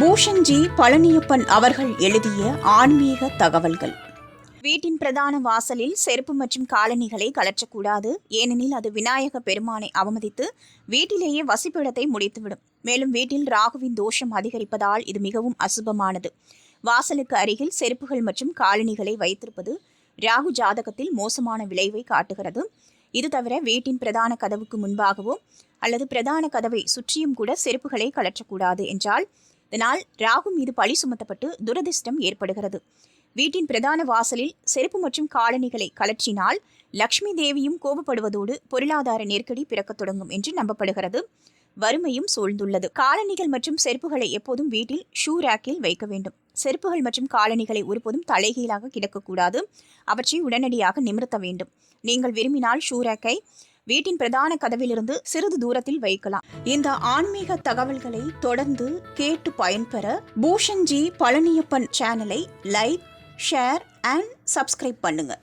பூஷன்ஜி பழனியப்பன் அவர்கள் எழுதிய ஆன்மீக தகவல்கள். வீட்டின் பிரதான வாசலில் செருப்பு மற்றும் காலணிகளை கலற்றக்கூடாது. ஏனெனில் அது விநாயக பெருமானை அவமதித்து வீட்டிலேயே வசிப்பிடத்தை முடித்துவிடும். மேலும் வீட்டில் ராகுவின் தோஷம் அதிகரிப்பதால் இது மிகவும் அசுபமானது. வாசலுக்கு அருகில் செருப்புகள் மற்றும் காலணிகளை வைத்திருப்பது ராகு ஜாதகத்தில் மோசமான விளைவை காட்டுகிறது. இது தவிர வீட்டின் பிரதான கதவுக்கு முன்பாகவும் அல்லது பிரதான கதவை சுற்றியும் கூட செருப்புகளை கலற்றக்கூடாது என்றால் இதனால் ராகு மீது பழி சுமத்தப்பட்டு துரதிர்ஷ்டம் ஏற்படுகிறது. வீட்டின் பிரதான வாசலில் செருப்பு மற்றும் காலணிகளை கலற்றினால் லக்ஷ்மி தேவியும் கோபப்படுவதோடு பொருளாதார நெருக்கடி பிறக்கத் தொடங்கும் என்று நம்பப்படுகிறது. வறுமையும் சூழ்ந்துள்ளது. காலணிகள் மற்றும் செருப்புகளை எப்போதும் வீட்டில் ஷூ ரேக்கில் வைக்க வேண்டும். செருப்புகள் மற்றும் காலணிகளை ஒருபோதும் தலைகீழாக கிடக்கக்கூடாது. அவற்றை உடனடியாக நிமிர்த்த வேண்டும். நீங்கள் விரும்பினால் ஷூ ரேக்கை வீட்டின் பிரதான கதவிலிருந்து சிறிது தூரத்தில் வைக்கலாம். இந்த ஆன்மீக தகவல்களை தொடர்ந்து கேட்டு பயன்பெற பூஷன்ஜி பழனியப்பன் சேனலை லைக் ஷேர் அண்ட் சப்ஸ்கிரைப் பண்ணுங்கள்